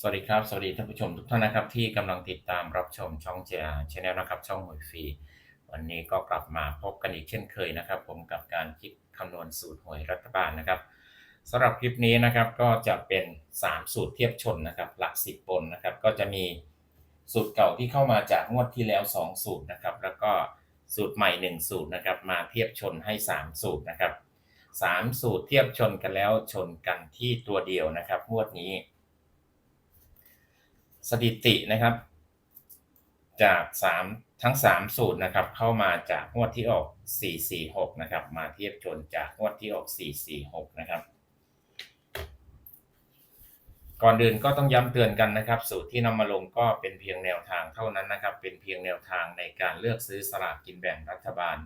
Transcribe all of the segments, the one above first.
สวัสดีครับ สวัสดีท่านผู้ชมทุกท่านนะครับที่กำลังติดตามรับชมช่อง JR Channel นะครับ ช่องหวยฟรี วันนี้ก็กลับมาพบกันอีกเช่นเคยนะครับ ผมกับการคิดคำนวณสูตรหวยรัฐบาลนะครับสำหรับคลิปนี้นะครับก็จะเป็น 3 สูตรเทียบชนนะครับ หลัก 10บนนะครับ ก็จะมีสูตรเก่าที่เข้ามาจากงวดที่แล้ว 2 สูตรนะครับ แล้วก็สูตรใหม่ 1 สูตรนะครับ มาเทียบชนให้ 3 สูตรนะครับ 3 สูตรเทียบชนกันแล้วชนกันที่ตัวเดียวนะครับงวดนี้ สถิตินะครับ จาก 3 ทั้ง 3 สูตรนะครับ เข้ามาจากงวดที่ออก 446 นะครับ มาเทียบชนจากงวดที่ออก 446 นะครับ ก่อนอื่นก็ต้องย้ำเตือนกันนะครับ สูตรที่นำมาลงก็เป็นเพียงแนวทางเท่านั้นนะครับ เป็นเพียงแนวทางในการเลือกซื้อสลากกินแบ่งรัฐบาล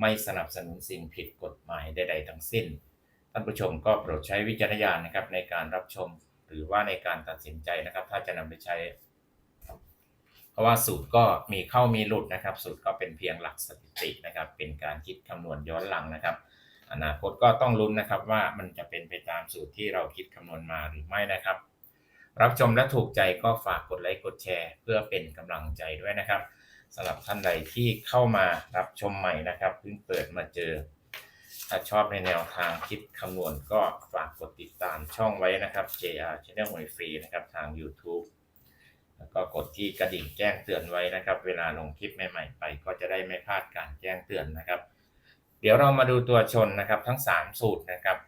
ไม่สนับสนุนสิ่งผิดกฎหมายใด ๆ ทั้งสิ้น ท่านผู้ชมก็โปรดใช้วิจารณญาณนะครับในการรับชม หรือว่าในการตัดสินใจนะครับ ถ้าจะนำไปใช้ เพราะว่าสูตรก็มีเข้ามีหลุดนะครับ สูตรก็เป็นเพียงหลักสถิตินะครับ เป็นการคิดคำนวณย้อนหลังนะครับ อนาคตก็ต้องลุ้นนะครับว่ามันจะเป็นไปตามสูตรที่เราคิดคำนวณมาหรือไม่นะครับ รับชมและถูกใจก็ฝากกดไลค์กดแชร์ เพื่อเป็นกำลังใจด้วยนะครับสำหรับท่านใดที่เข้ามารับชมใหม่นะครับเพิ่งเปิดมาเจอ ถ้าชอบในแนวทางคิดคำนวณก็ฝากกดติดตามช่องไว้นะครับ JR Channel หวยฟรีนะครับทาง YouTube แล้วก็กดที่กระดิ่งแจ้งเตือนไว้นะครับ เวลาลงคลิปใหม่ๆไปก็จะได้ไม่พลาดการแจ้งเตือนนะครับ เดี๋ยวเรามาดูตัวชนนะครับทั้ง 3 สูตรนะครับ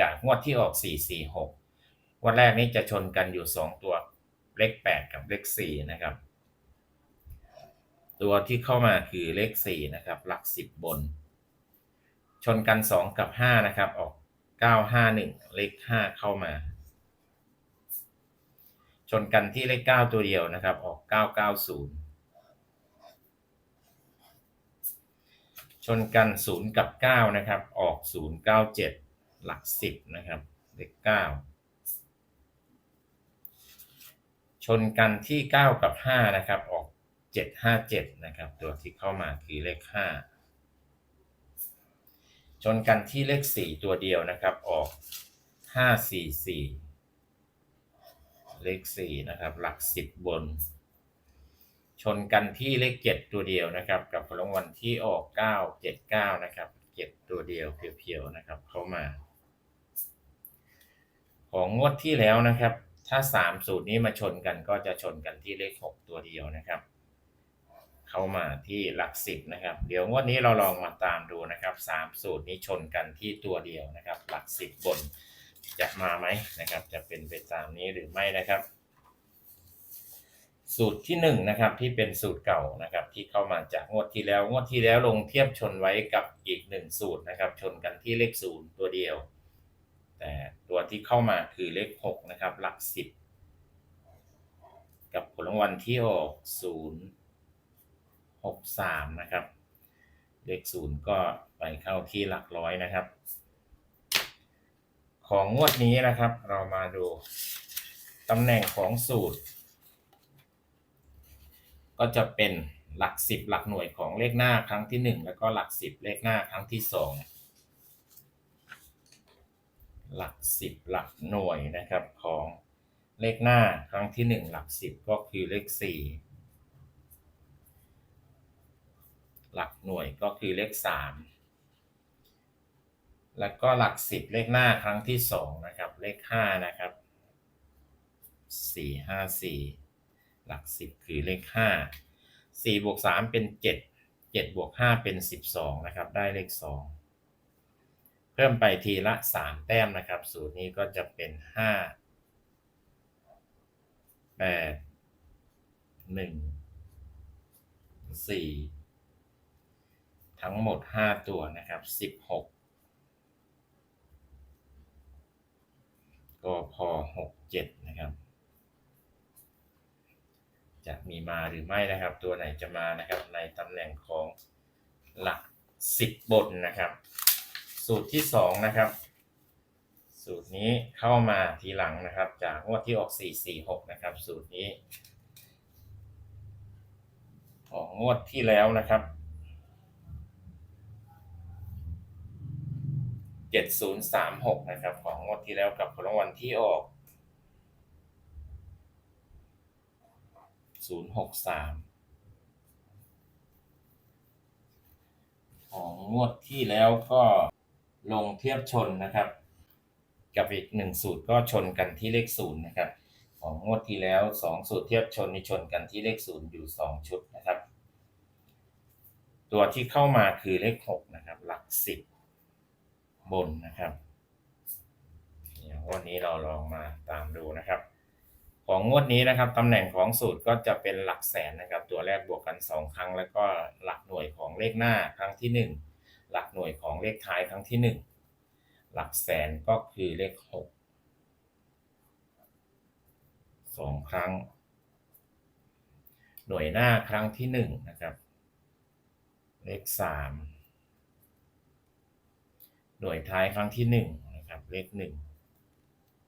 จากงวดที่ออก 446 วันแรกนี้จะชนกันอยู่ 2 ตัวเลข 8 กับเลข 4 นะครับ ตัวที่เข้ามาคือเลข 4 นะครับ หลัก 10 บน ชนกัน 2 กับ 5 นะครับ ออก 951 เลข 5 เข้ามา ชนกันที่เลข 9 ตัวเดียวนะครับ ออก 990 ชนกัน 0 กับ 9 นะครับ ออก 097 หลัก 10 นะครับ เลข 9 ชนกันที่ 9 กับ 5 นะครับ ออก 757 นะครับ ตัวที่เข้ามาคือเลข 5 ชนกันที่เลข 4 ตัวเดียวนะครับออก 544 เลข 4 นะครับ หลัก 10 บน ชนกันที่เลข 7 ตัวเดียวนะครับ กับรางวัลที่ออก 979 นะครับ 7 ตัวเดียวเพียวๆนะครับ เข้ามา ของงวดที่แล้วนะครับ ถ้า 3 สูตรนี้มาชนกันก็จะชนกันที่เลข 6 ตัวเดียวนะครับ เข้ามาที่หลัก10นะครับ เดี๋ยวงวดนี้เราลองมาตามดูนะครับ3สูตรนี้ชนกันที่ตัวเดียวนะครับ หลัก10บนจะมาไหมนะครับ จะเป็นไปตามนี้หรือไม่นะครับ สูตรที่1นะครับที่เป็นสูตรเก่านะครับ ที่เข้ามาจากงวดที่แล้วงวดที่แล้วลงเทียบชนไว้กับอีก 1 สูตรนะครับ ชนกันที่เลข0ตัวเดียว แต่ตัวที่เข้ามาคือเลข6นะครับ หลัก 10 กับผลรางวัลที่ออก0 6 3 นะครับ เลข0ก็ไปเข้าที่หลักร้อยนะครับ ของงวดนี้นะครับ เรามาดูตำแหน่งของสูตร ก็จะเป็นหลัก 10 หลักหน่วยของเลขหน้าครั้งที่ 1 แล้วก็หลัก 10 เลขหน้าครั้งที่ 2 หลัก 10 หลักหน่วยนะครับของเลขหน้าครั้งที่ 1 หลัก 10 ก็คือเลข 4 หลักหน่วยก็คือเลข 3 แล้วก็หลัก 10 เลขหน้าครั้งที่ 2 นะครับ เลข 5 นะครับ 4 5 4 หลัก 10 คือเลข 5 4บวก3เป็น 7 7บวก5เป็น 12 นะครับ ได้เลข 2 เพิ่มไปทีละ 3 แต้มนะครับ สูตรนี้ก็จะเป็น 5 8 1 4 ทั้งหมด 5 ตัวนะครับ 16 ก็พอ 6 7 นะครับ จะมีมาหรือไม่นะครับ ตัวไหนจะมานะครับ ในตำแหน่งของหลัก 10บนนะครับ สูตรที่ 2 นะครับ สูตรนี้เข้ามาทีหลังนะครับ จากงวดที่ออก 446 นะครับ สูตรนี้ ของงวดที่แล้วนะครับ 7036 นะครับ ของงวดที่แล้วกับผลรางวัลที่ออกศูนย์หกสามของงวดที่แล้วก็ลงเทียบชนนะครับ กับอีกหนึ่งสูตรก็ชนกันที่เลขศูนย์นะครับ ของงวดที่แล้วสองสูตรเทียบชนนี่ชนกันที่เลขศูนย์อยู่สองชุดนะครับ ตัวที่เข้ามาคือเลขหกนะครับ หลักสิบ บนนะครับเดี๋ยววันนี้เราลองมาตามดูนะครับ ของงวดนี้นะครับตำแหน่งของสูตรก็จะเป็นหลักแสนนะครับ ตัวแรกบวกกัน 2 ครั้ง แล้วก็หลักหน่วยของเลขหน้าครั้งที่ 1 หลักหน่วยของเลขท้ายครั้งที่ 1 หลักแสนก็คือเลข 6 2 ครั้ง หน่วยหน้าครั้งที่ 1 นะครับ เลข 3 หน่วยท้ายครั้งที่1นะครับเลข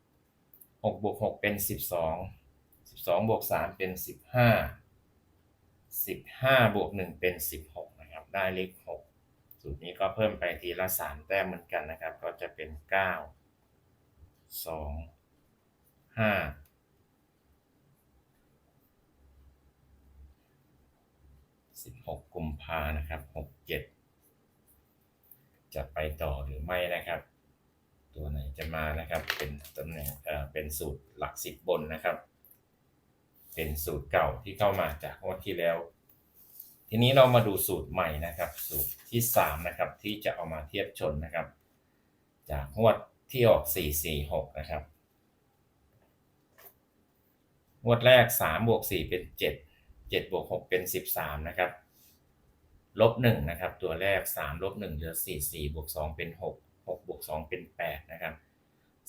1หกบวกหกเป็นสิบสองสิบสองบวกสามเป็นสิบห้าสิบห้าบวกหนึ่งเป็นสิบหกนะครับได้เลขหกสูตรนี้ก็เพิ่มไปทีละสามแต้มเหมือนกันนะครับ ก็จะเป็นเก้าสองห้าสิบหกกุมภานะครับหกเจ็ด จะไปต่อหรือไม่นะครับ ตัวไหนจะมานะครับ เป็นตำแหน่งเอ่อเป็นสูตรหลักสิบบนนะครับ เป็นสูตรเก่าที่เข้ามาจากงวดที่แล้ว ทีนี้เรามาดูสูตรใหม่นะครับ สูตรที่สามนะครับที่จะเอามาเทียบชนนะครับ จากงวดที่ออกสี่สี่หกนะครับงวดแรกสามบวกสี่เป็นเจ็ดเจ็ดบวกหกเป็นสิบสามนะครับ ลบหนึ่งนะครับ ตัวแรกสามลบหนึ่งเหลือสี่สี่บวกสองเป็นหกหกบวกสองเป็นแปดนะครับ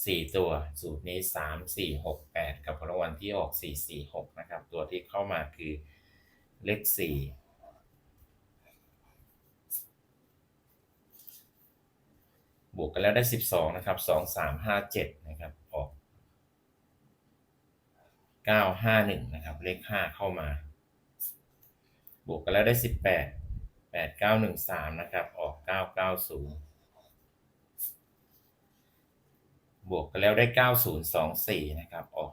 สี่ตัวสูตรนี้สามสี่หกแปดกับรางวัลที่ออกสี่สี่หกนะครับ ตัวที่เข้ามาคือเลขสี่บวกกันแล้วได้สิบสองนะครับสองสามห้าเจ็ดนะครับ ออกเก้าห้าหนึ่งนะครับ เลขห้าเข้ามา บวกกันแล้วได้สิบแปด แปดเก้าหนึ่งสามนะครับ ออกเก้าเก้าศูนย์บวกกันแล้วได้ 9024 นะครับ ออก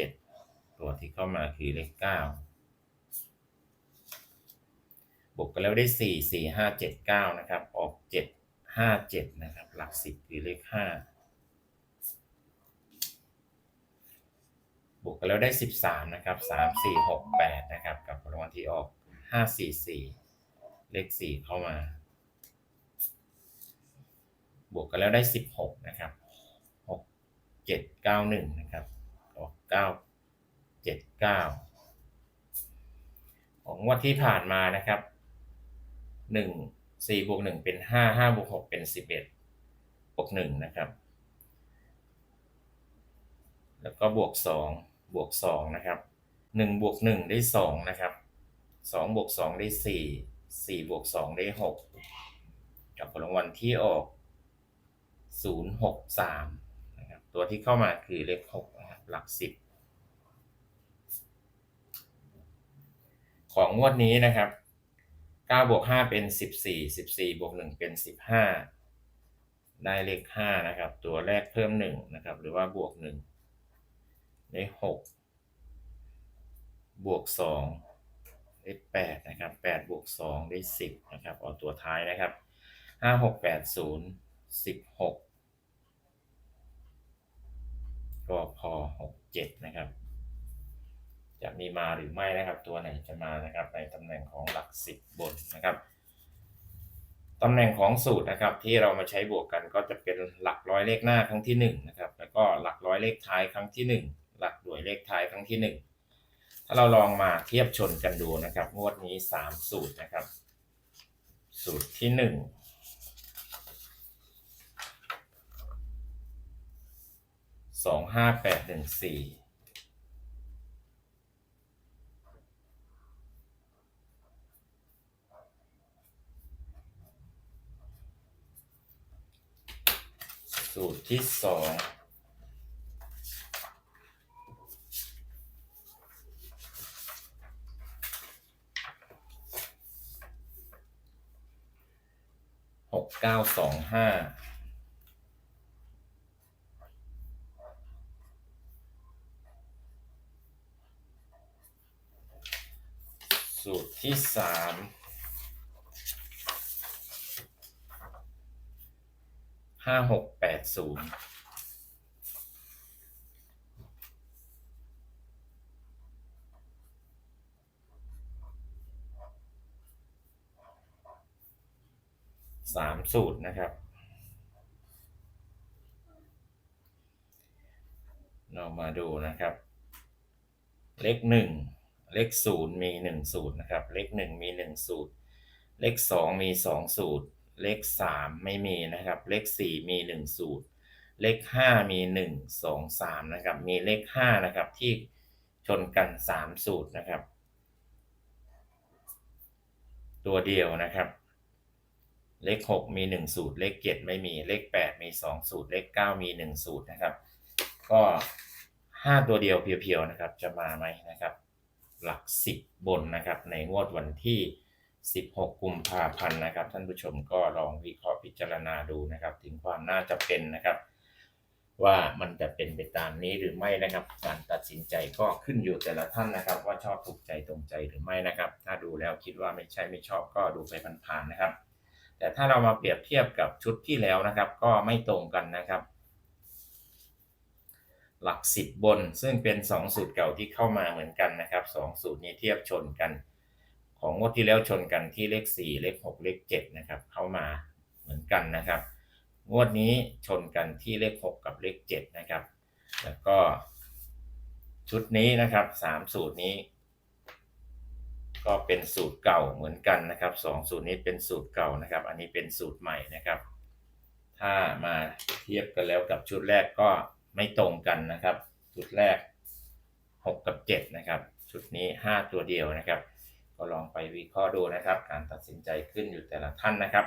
097 ตัวที่เข้ามาคือเลข 9 บวกกันแล้วได้ 4 4579 นะครับ ออก 757 นะครับ หลัก 10 คือเลข 5บวกกันแล้วได้ 13 นะครับ 3468 นะครับ กับรางวัลที่ออก 544 เลข4เข้ามา บวกกันแล้วได้16นะครับหกเจ็ดเก้าหนึ่งนะครับออกเก้าเจ็ดเก้าของงวดที่ผ่านมานะครับหนึ่งสี่บวกหนึ่งเป็นห้าห้าบวกหกเป็นสิบเอ็ดบวกหนึ่งนะครับ แล้วก็บวกสองบวกสองนะครับหนึ่งบวกหนึ่งได้สองนะครับสองบวกสองได้สี่ สี่บวกสองได้หกกับผลรางวัลที่ออกศูนย์หกสามนะครับตัวที่เข้ามาคือเลขหกนะครับหลักสิบของงวดนี้นะครับเก้าบวกห้าเป็นสิบสี่สิบสี่บวกหนึ่งเป็นสิบห้าได้เลขห้านะครับ ตัวแรกเพิ่มหนึ่งนะครับ หรือว่าบวกหนึ่งได้หกบวกสอง ได้แปดนะครับแปดบวกสองได้สิบนะครับเอาตัวท้ายนะครับห้าหกแปดศูนย์สิบหกก็พอหกเจ็ดนะครับ จะมีมาหรือไม่นะครับ ตัวไหนจะมานะครับ ในตำแหน่งของหลักสิบบนนะครับตำแหน่งของสูตรนะครับที่เรามาใช้บวกกันก็จะเป็นหลักร้อยเลขหน้าครั้งที่หนึ่งนะครับแล้วก็หลักร้อยเลขท้ายครั้งที่หนึ่งหลักหน่วยเลขท้ายครั้งที่หนึ่ง ถ้าเราลองมาเทียบชนกันดูนะครับ งวดนี้สามสูตรนะครับ สูตรที่หนึ่งสองห้าแปดหนึ่งสี่สูตรที่สอง เก้าสองห้าสสูตรที่สามห้าหกแปดศูนย์ สามสูตรนะครับเรามาดูนะครับ เลขหนึ่งเลขศูนย์มีหนึ่งสูตรนะครับ เลขหนึ่งมีหนึ่งสูตร เลขสองมีสองสูตร เลขสามไม่มีนะครับ เลขสี่มีหนึ่งสูตร เลขห้ามีหนึ่งสองสามนะครับ มีเลขห้านะครับที่ชนกันสามสูตรนะครับ ตัวเดียวนะครับ เลขหกมีหนึ่งสูตร เลขเจ็ดไม่มี เลขแปดมีสองสูตร เลขเก้ามีหนึ่งสูตรนะครับ ก็ห้าตัวเดียวเพียวๆนะครับ จะมาไหมนะครับ หลักสิบบนนะครับ ในงวดวันที่ 16 กุมภาพันธ์นะครับ ท่านผู้ชมก็ลองวิเคราะห์พิจารณาดูนะครับ ถึงความน่าจะเป็นนะครับ ว่ามันจะเป็นไปตามนี้หรือไม่นะครับ การตัดสินใจก็ขึ้นอยู่แต่ละท่านนะครับ ว่าชอบถูกใจตรงใจหรือไม่นะครับ ถ้าดูแล้วคิดว่าไม่ใช่ไม่ชอบก็ดูไปผ่านๆนะครับ แต่ถ้าเรามาเปรียบเทียบกับชุดที่แล้วนะครับ ก็ไม่ตรงกันนะครับ หลักสิบบนซึ่งเป็น 2 สูตรเก่าที่เข้ามาเหมือนกันนะครับสองสูตรนี้เทียบชนกัน ของงวดที่แล้วชนกันที่เลข 4 เลข 6 เลข 7 นะครับ เข้ามาเหมือนกันนะครับ งวดนี้ชนกันที่เลข 6 กับเลข 7 นะครับ แล้วก็ชุดนี้นะครับ 3 สูตรนี้ ก็เป็นสูตรเก่าเหมือนกันนะครับสองสูตรนี้เป็นสูตรเก่านะครับ อันนี้เป็นสูตรใหม่นะครับ ถ้ามาเทียบกันแล้วกับชุดแรกก็ไม่ตรงกันนะครับ ชุดแรก 6 กับ 7 นะครับ ชุดนี้ 5 ตัวเดียวนะครับ ก็ลองไปวิเคราะห์ดูนะครับ การตัดสินใจขึ้นอยู่แต่ละท่านนะครับ